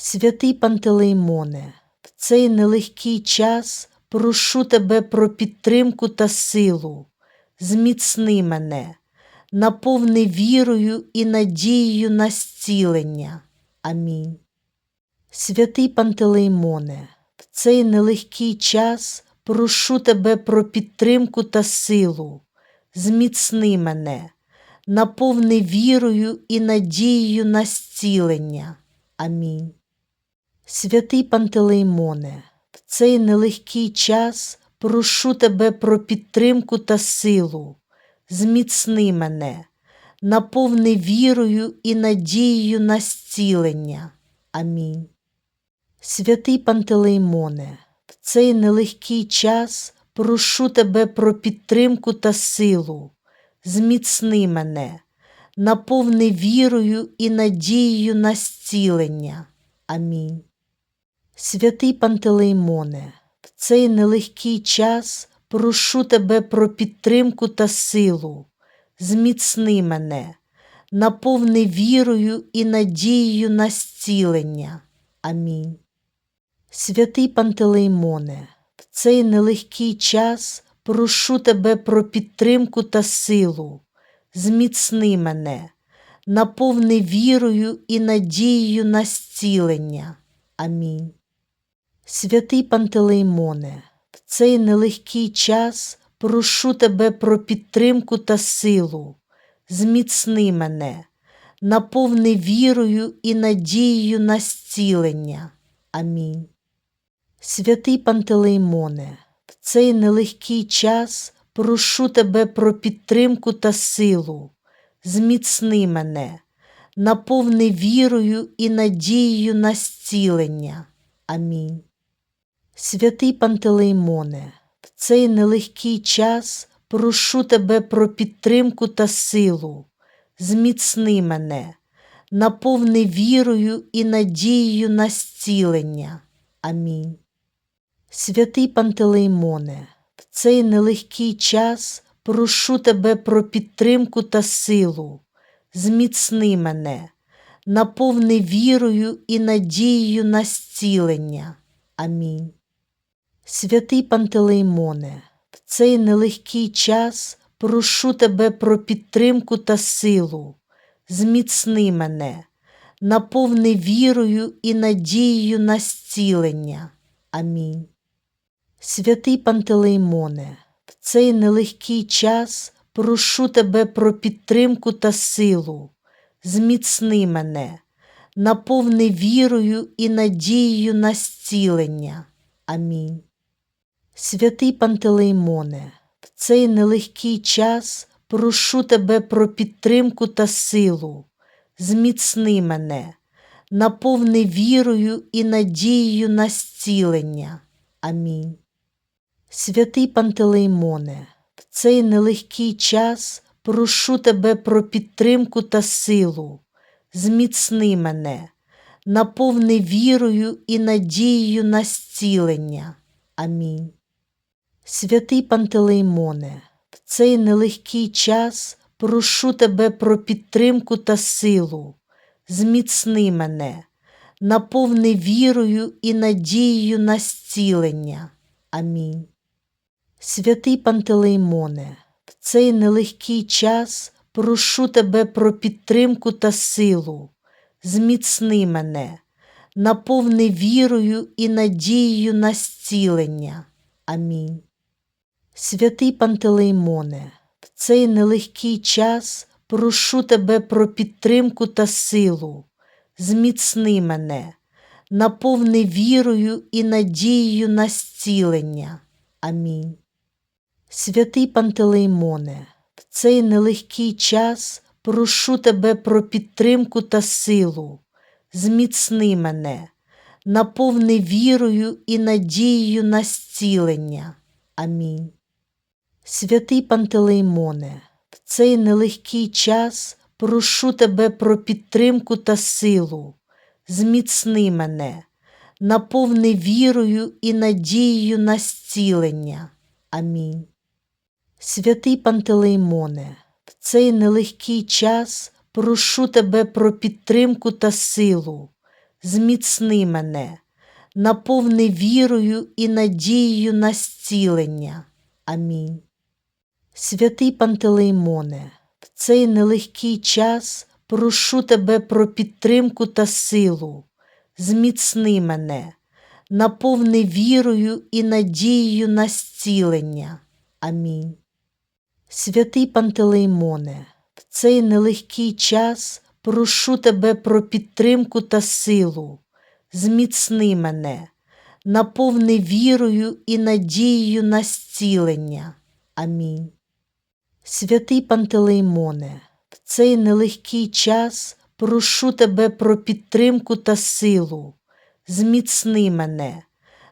Святий Пантелеймоне, в цей нелегкий час прошу тебе про підтримку та силу. Зміцни мене, наповни вірою і надією на зцілення. Амінь. Святий Пантелеймоне, в цей нелегкий час прошу тебе про підтримку та силу. Зміцни мене, наповни вірою і надією на зцілення. Амінь. Святий Пантелеймоне, в цей нелегкий час прошу тебе про підтримку та силу. Зміцни мене, наповни вірою і надією на зцілення. Амінь. Святий Пантелеймоне, в цей нелегкий час прошу тебе про підтримку та силу. Зміцни мене, наповни вірою і надією на зцілення. Амінь. Святий Пантелеймоне, в цей нелегкий час прошу тебе про підтримку та силу. Зміцни мене, наповни вірою і надією на зцілення. Амінь. Святий Пантелеймоне, в цей нелегкий час прошу тебе про підтримку та силу. Зміцни мене, наповни вірою і надією на зцілення. Амінь. Святий Пантелеймоне, в цей нелегкий час прошу тебе про підтримку та силу. Зміцни мене, наповни вірою і надією на зцілення. Амінь. Святий Пантелеймоне, в цей нелегкий час прошу тебе про підтримку та силу. Зміцни мене, наповни вірою і надією на зцілення. Амінь. Святий Пантелеймоне, в цей нелегкий час прошу тебе про підтримку та силу. Зміцни мене, наповни вірою і надією на зцілення. Амінь. Святий Пантелеймоне, в цей нелегкий час прошу тебе про підтримку та силу. Зміцни мене, наповни вірою і надією на зцілення. Амінь. Святий Пантелеймоне, в цей нелегкий час прошу тебе про підтримку та силу. Зміцни мене, наповни вірою і надією на зцілення. Амінь. Святий Пантелеймоне, в цей нелегкий час прошу тебе про підтримку та силу. Зміцни мене, наповни вірою і надією на зцілення. Амінь. Святий Пантелеймоне, в цей нелегкий час прошу тебе про підтримку та силу. Зміцни мене, наповни вірою і надією на зцілення. Амінь. Святий Пантелеймоне, в цей нелегкий час прошу тебе про підтримку та силу. Зміцни мене, наповни вірою і надією на зцілення. Амінь. Святий Пантелеймоне, в цей нелегкий час прошу тебе про підтримку та силу. Зміцни мене, наповни вірою і надією на зцілення. Амінь. Святий Пантелеймоне, в цей нелегкий час прошу тебе про підтримку та силу. Зміцни мене, наповни вірою і надією на зцілення. Амінь. Святий Пантелеймоне, в цей нелегкий час прошу тебе про підтримку та силу. Зміцни мене, наповни вірою і надією на зцілення. Амінь. Святий Пантелеймоне, в цей нелегкий час прошу тебе про підтримку та силу. зміцни мене, наповни вірою і надією на зцілення. Амінь. Святий Пантелеймоне, в цей нелегкий час прошу тебе про підтримку та силу, зміцни мене, наповни вірою і надією на зцілення. Амінь. Святий Пантелеймоне, в цей нелегкий час прошу тебе про підтримку та силу, зміцни мене, наповни вірою і надією на зцілення. Амінь. Святий Пантелеймоне, в цей нелегкий час прошу тебе про підтримку та силу, зміцни мене, наповни вірою і надією на зцілення. Амінь. Святий Пантелеймоне, в цей нелегкий час прошу тебе про підтримку та силу, зміцни мене, наповни вірою і надією на зцілення. Амінь. Святий Пантелеймоне, в цей нелегкий час прошу тебе про підтримку та силу, зміцни мене,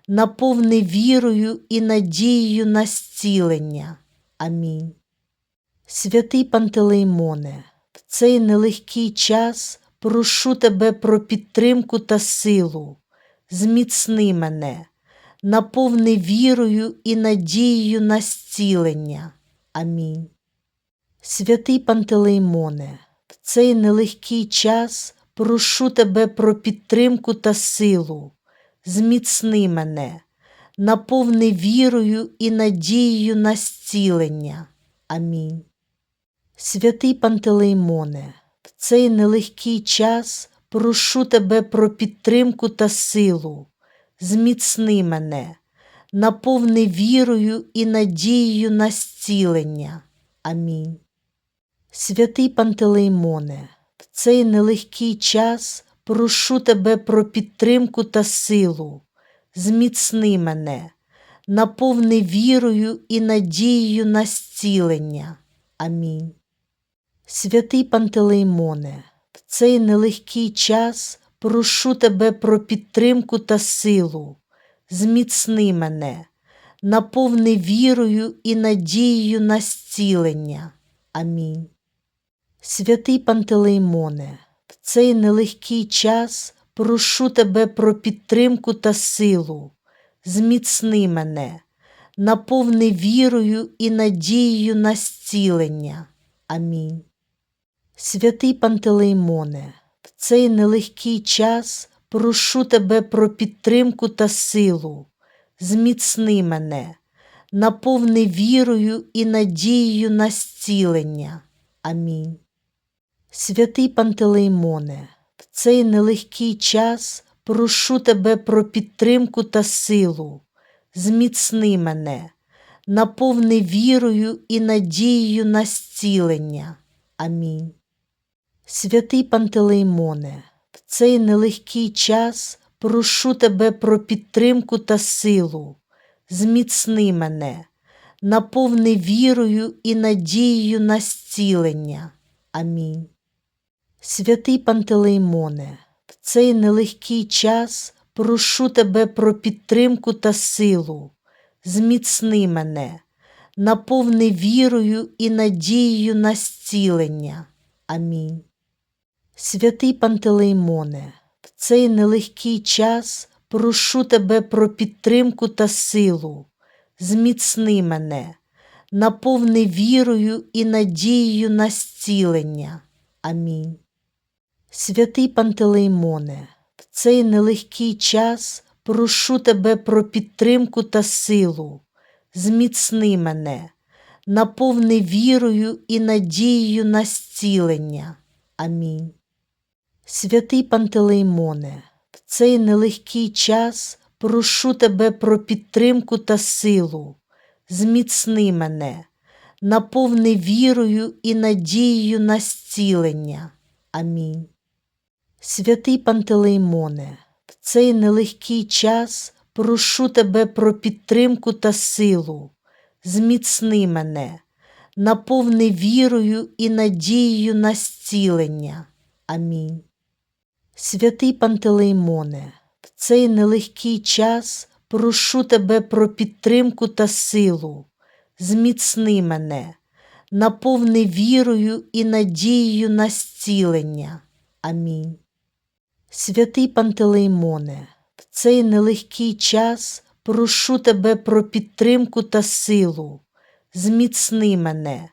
наповни вірою і надією на зцілення. Амінь. Святий Пантелеймоне, в цей нелегкий час прошу тебе про підтримку та силу, зміцни мене, наповни вірою і надією на зцілення. Амінь. Святий Пантелеймоне, в цей нелегкий час прошу тебе про підтримку та силу, зміцни мене, наповни вірою і надією на зцілення. Амінь. Святий Пантелеймоне, в цей нелегкий час прошу тебе про підтримку та силу, зміцни мене, наповни вірою і надією на зцілення. Амінь. Святий Пантелеймоне, в цей нелегкий час прошу тебе про підтримку та силу, зміцни мене, наповни вірою і надією на зцілення. Амінь. Святий Пантелеймоне, в цей нелегкий час прошу тебе про підтримку та силу, зміцни мене, наповни вірою і надією на зцілення. Амінь. Святий Пантелеймоне, в цей нелегкий час прошу тебе про підтримку та силу, зміцни мене, наповни вірою і надією на зцілення. Амінь. Святий Пантелеймоне, в цей нелегкий час прошу тебе про підтримку та силу, зміцни мене, наповни вірою і надією на зцілення. Амінь. Святий Пантелеймоне, в цей нелегкий час прошу тебе про підтримку та силу, зміцни мене, наповни вірою і надією на зцілення. Амінь. Святий Пантелеймоне, в цей нелегкий час прошу тебе про підтримку та силу, зміцни мене, наповни вірою і надією на зцілення. Амінь. Святий Пантелеймоне, в цей нелегкий час прошу тебе про підтримку та силу, зміцни мене, наповни вірою і надією на зцілення. Амінь. Святий Пантелеймоне, в цей нелегкий час прошу тебе про підтримку та силу, зміцни мене, наповни вірою і надією на зцілення. Амінь. Святий Пантелеймоне, в цей нелегкий час прошу тебе про підтримку та силу, зміцни мене, наповни вірою і надією на зцілення. Амінь. Святий Пантелеймоне, в цей нелегкий час прошу тебе про підтримку та силу, зміцни мене, наповни вірою і надією на зцілення. Амінь. Святий Пантелеймоне, в цей нелегкий час прошу тебе про підтримку та силу, зміцни мене, наповни вірою і надією на зцілення. Амінь. Святий Пантелеймоне, в цей нелегкий час прошу тебе про підтримку та силу. Зміцни мене, наповни вірою і надією на зцілення. Амінь. Святий Пантелеймоне, в цей нелегкий час прошу тебе про підтримку та силу. Зміцни мене,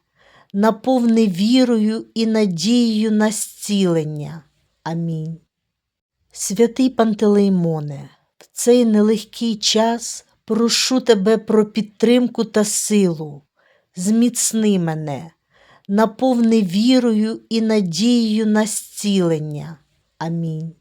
наповни вірою і надією на зцілення. Амінь. Святий Пантелеймоне, в цей нелегкий час прошу тебе про підтримку та силу. Зміцни мене, наповни вірою і надією на зцілення. Амінь.